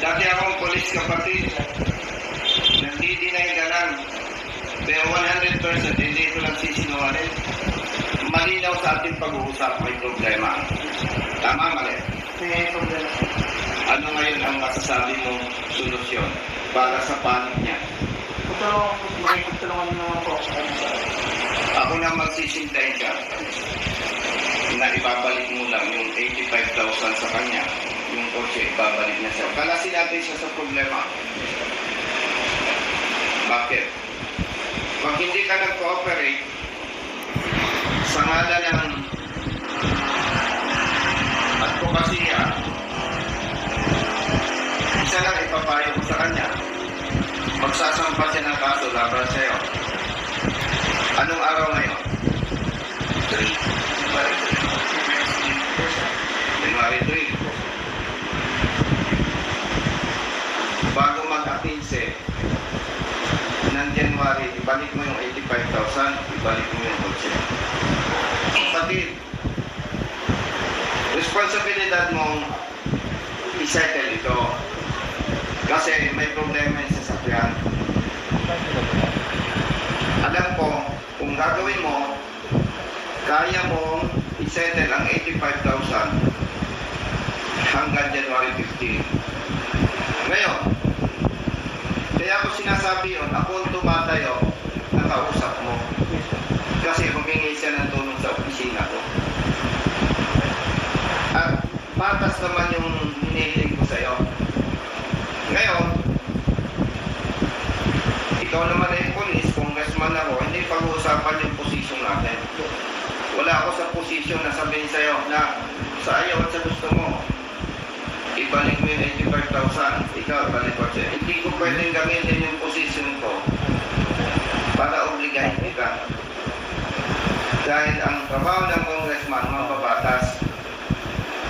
Dati akong polis kapatid. Nagdi-deny ka lang. Pero 100% hindi ko lang sisinungaling. Malinaw sa ating pag-uusap may problema. Tama, mali. May problema. Ano ngayon ang masasabi mong solusyon para sa panig niya? Tutulungan po, makikitulungan naman ako. Ako na magsisintayin ka na ibabalik mo lang yung 85,000 sa kanya. Yung kotse, ibabalik niya siya. Kalasin natin siya sa problema. Bakit? Pag hindi ka nag-cooperate, sa ngala ng advokasya, isa lang ipapayo ko sa kanya. Magsasampa siya ng kaso laban sa'yo. Anong araw ngayon? 3. January 3. January 3. Bago mag-15 ng January, ibalik mo yung 85,000, ibalik mo yung kotse. Kapatid, responsibilidad mong isettle ito. Kasi may problema yung sasakyan. Alam ko, kung gagawin mo, kaya mong isettle ang 85,000 hanggang January 15. Ngayon, kaya ako sinasabi yun, ako ang tumatayo, nakausap mo. Kasi humingi siya ng tulong sa opisina ko. At patas naman yung hinihiling ko sa'yo. Ngayon, ikaw naman ay police, congressman ako, hindi pag-uusapan yung posisyon natin. Wala ako sa posisyon na sabihin sa'yo na sa ayaw at sa gusto mo, ibalik mo yung 85,000, ikaw, balik ko siya. Hindi ko pwedeng gamitin yung posisyon ko obligahin ka. Dahil ang trabaho ng congressman, mababatas.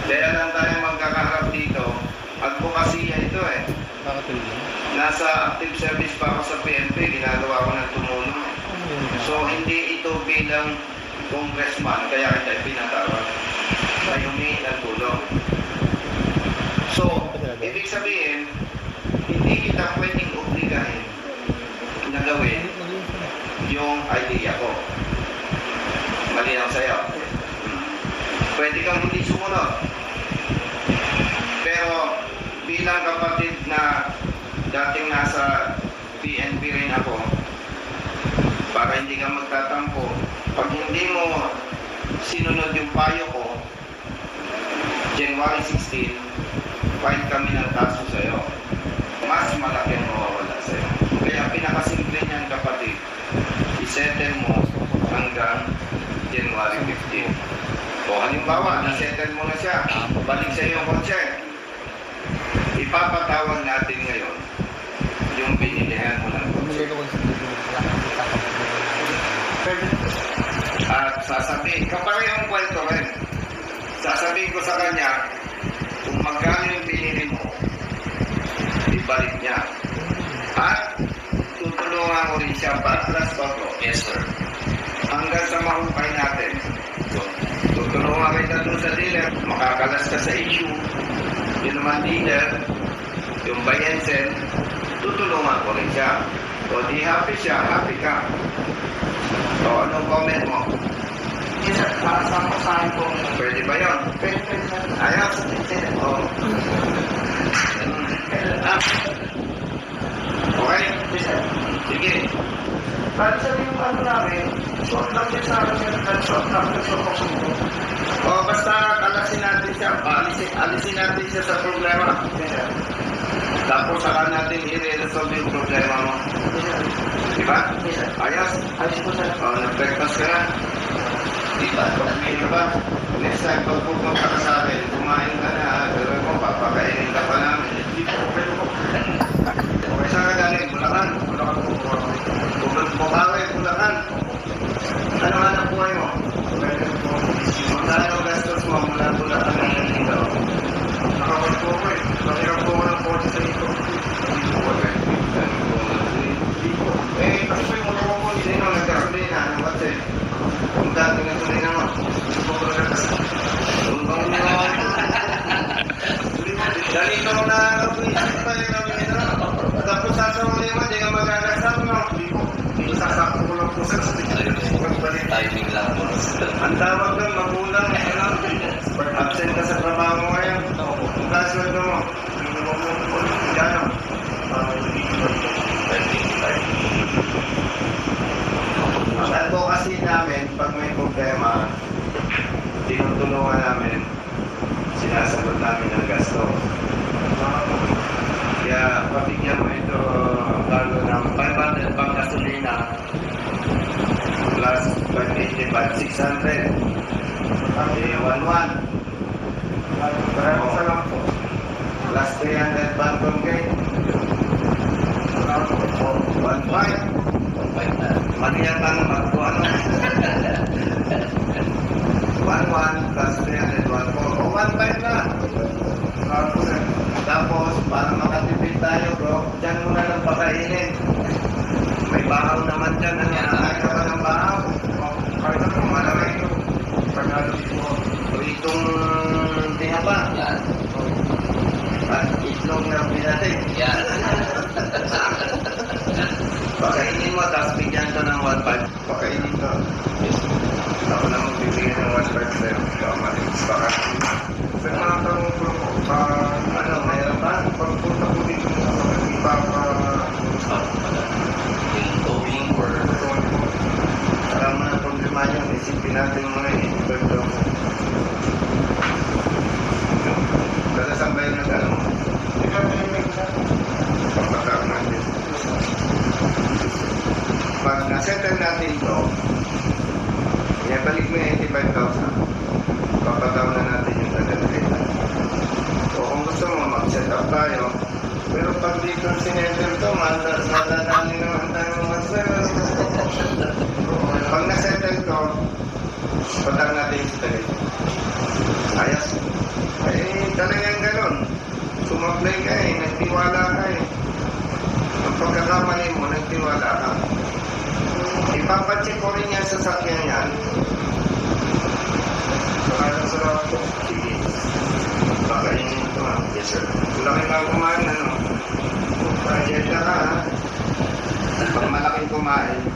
Kaya lang tayo magkakaharap dito, advokasya ito eh. Nasa active service pa ako sa PNP, ginagawa ko ng tumulong. So, hindi ito bilang congressman, kaya kita pinatawag. May humingi ng tulong. So, ibig sabihin, hindi kita pwedeng obligahin na gawin yung idea ko. Malinaw sa'yo. Hmm. Pwede kang hindi sumunod. Pero, bilang kapatid na dating nasa PNP rin ako, para hindi ka magtatampo, pag hindi mo sinunod yung payo ko, January 16, file kami ng kaso sa'yo. Mas malaki ang mawawala sa'yo. Kaya pinakasimple niyan kapatid, isettle mo hanggang January 15. O halimbawa, nasettle mo na siya, balik sa iyo ang kotse. Ipapatawag natin ngayon yung binilihan mo ng po. At sasabihin, kaparehong kwento rin. Sasabihin ko sa kanya, kung magkano yung binili mo, ibalik niya. At tutulungan ko rin siya patras pa ko. Yes, sir. Hanggang sa mahukay natin. Tutulungan kita doon sa dealer, makakalas ka sa issue. Yung naman dealer, yung buy tutulungan ko rin siya. O di happy siya, happy ka. O anong comment mo? Yes, sir. Para sa kasahin po. Pwede ba yun? Pwede, pwede, sir. Ayos. Oh. Ah. Okay? Yes, sir. Sige. Para sa yung ano namin, short lang din sa akin. Dahil short lang, short ako sumuko. O basta kalasin natin siya. Alisin, alisin natin siya sa problema. Sir. Tapos saka natin i-resolve yung problema mo. Yes, sir. Di ba? Yes, sir. Ayos. Ayos po, sir. O, nag-breakfast ka na. Di ba? Pag-mail ba? Next time, pag pupunta ka sa akin, kumain ka na. Pero mo, papakainin ka pa namin. Hindi po, pero po. Okay, saan ka galing? Bulacan? Bulacan po. Bulacan po. Bukawi, Bulacan. Ano nga ang buhay mo? Magkano gastos mo mula Bulacan hanggang dito? Nakawal po ko eh. Nakirap po ko ng 40 sa ito. Hindi po ba kayo? Hindi po. Eh, kasi po yung mga ko hindi naman nagkakulina. Ano kasi? Kung dati nga tuloy naman. Gusto ko na kasi. Kung bang nyo. Dali nakakabwisit pa rin ang ina. Tapos sasawarin mo, di ka magagasap, no? Isasako ko lang po sir. Pagbalik. Timing lang po. Ang tawag doon, magulang, ano? Absent ka sa trabaho mo ngayon. Ang kasweldo mo. Gano? Ang advocacy namin, pag may problema, tinutulungan namin, sinasagot namin ang gasto. Kaya pabigyan mo ito, Carlo, ng 500 pang gasolina plus 580 baht 600. Eh, 1-1. Maraming salamat po. Plus 300 baht kung gate. Salamat po. 1-5. Five na. Maniyan lang magpo ano. 1-1 plus 300, 1-4. O 1-5 na. Salamat po sir. Tapos, para makatipid tayo bro, dyan mo na lang pakainin. Bahaw naman dyan. Nakakain ka ba ng bahaw? Na po malaki ito. Pagkalo po. Pritong tinapa. Yan. At itlog na pinatik. Yan. Pakainin mo, tapos bigyan ka ng 1.5. Pakainin ka. Ako na magbibigyan ng 1.5 sa'yo. Baka matigas pa ka. Sir, mga tanong ko po. Ah, Ano, mayroon ba? Pagpunta po dito sa mga ipapa... Yung towing or Alam problema niyo. Isipin natin mga ito. Kada saan ba yung nag-ano? Pagpatawag natin. Pag nasettle natin ito, ibalik mo yung 85,000. Papatawag na natin yung tagal-rate. O kung gusto mo, mag-set up tayo. Pero pag dito sinettle to, mandas na dadali naman tayo mag-settle. Pag nasettle to, patawag natin yung tagal. Ayos. Eh, talagang ganun. Sumablay ka eh, nagtiwala ka eh. Ang pagkakamali mo, nagtiwala ka. Ipapacheck ko rin yan sa sakyan yan. Maraming salamat po. Sige. Pakainin ito ha. Yes sir. Wala kayo mga kumain ano. Pagkita ka ha. Pag malaking kumain,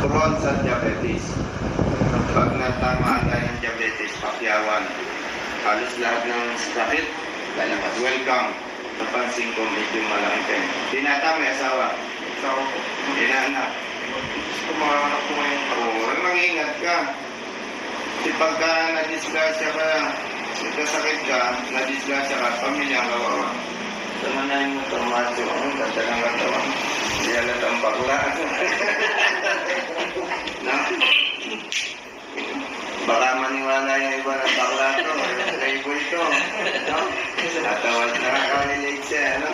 turon sa diabetes. Pag natamaan tayo ng diabetes, pakyawan. Halos lahat ng sakit, lalabas. Welcome. Napansin ko medyo malaki kayo. Tinata may asawa. Sa ako po. Inaanak. Gusto mga anak po ngayon. Oo, mag-ingat ka. Kasi pagka na-disgrasya ka, nagkasakit ka, na-disgrasya ka, pamilya ka, wawa. Samanahin mo ito, macho. Ang ganda ng katawan. Hindi alat ang bakla. no? Baka maniwala yung iba ng bakla to. Playboy to. No? Natawad na nakaka-relate siya, no?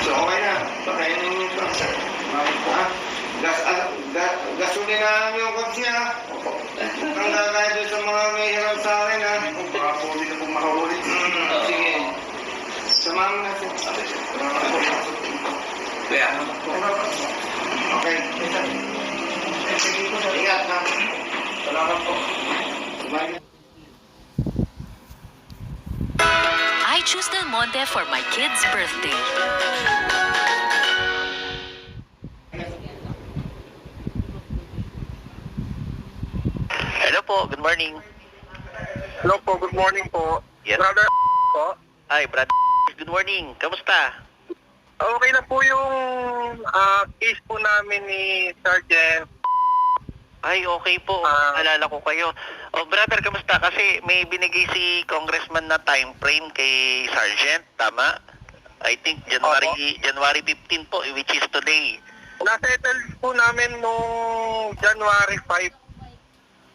So, okay na. Pakainin mo ito. Maraming po. Ha? Gas, ah, gas, gasolinahan yung kotse ha. Ang gagaya doon sa mga may hirap sa akin ha. Baka po hindi na po makahuli. Mm, sige. Samahan na siya. Salamat po. Kaya, Okay. Sir. Ingat ha. Salamat po. Bye. I choose Del Monte for my kid's birthday. Hello po, good morning. Hello po, good morning po. Yes. Brother po. Hi, brother. Good morning. Kamusta? Okay na po yung ah, case po namin ni Sergeant. Ay, okay po. Ah. Alala ko kayo. Oh, brother, kamusta? Kasi may binigay si congressman na time frame kay Sergeant, tama? I think January January 15 po, which is today. Nasettle po namin nung January 5.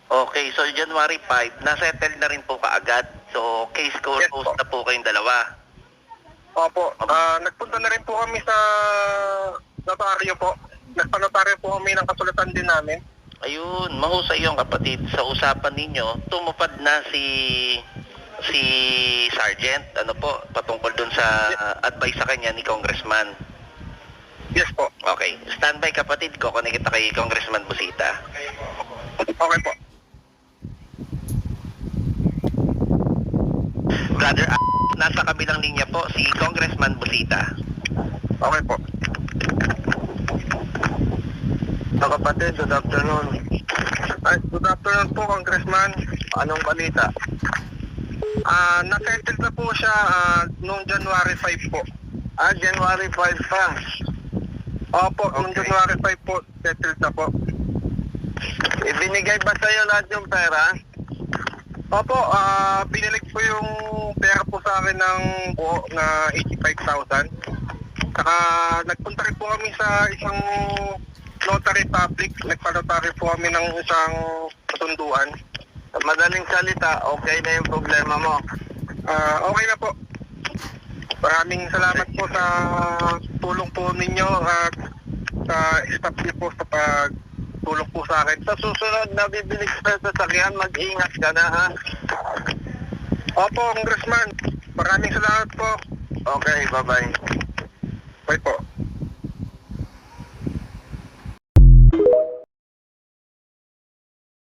Okay, so January 5, nasettle na rin po kaagad. So, case closed Yes po. na po kayong dalawa. Opo. Ah, nagpunta na rin po kami sa notaryo po. Nagpanotaryo po kami ng kasulatan din namin. Ayun, mahusay yung kapatid. Sa usapan ninyo, tumupad na si si Sergeant, ano po, patungkol dun sa uh, advice sa kanya ni Congressman. Yes po. Okay, standby kapatid, kukunin kita kay Congressman Busita. Okay po. Brother, nasa kabilang linya po si Congressman Busita. Okay po. Mga kapatid, good afternoon. Ay, good afternoon po, Congressman. Anong balita? Ah, na-settle na po siya ah, noong January 5 po. Ah, January 5 pa. Opo, noong Okay. January 5 po, settled na po. Ibinigay ba sa'yo lahat yung pera? Opo, ah, binilig po yung sa akin ng buo na 85,000. Saka nagpunta rin po kami sa isang notary public. Nagpa-notary po kami ng isang kasunduan. Madaling salita, okay na yung problema mo. Ah, okay na po. Maraming salamat po sa tulong po ninyo at sa staff niyo po sa pagtulong po sa akin. Sa susunod na bibili ka sa sasakyan, mag-ingat ka na ha. Opo, Congressman. Maraming salamat po. Okay, bye-bye. Bye po.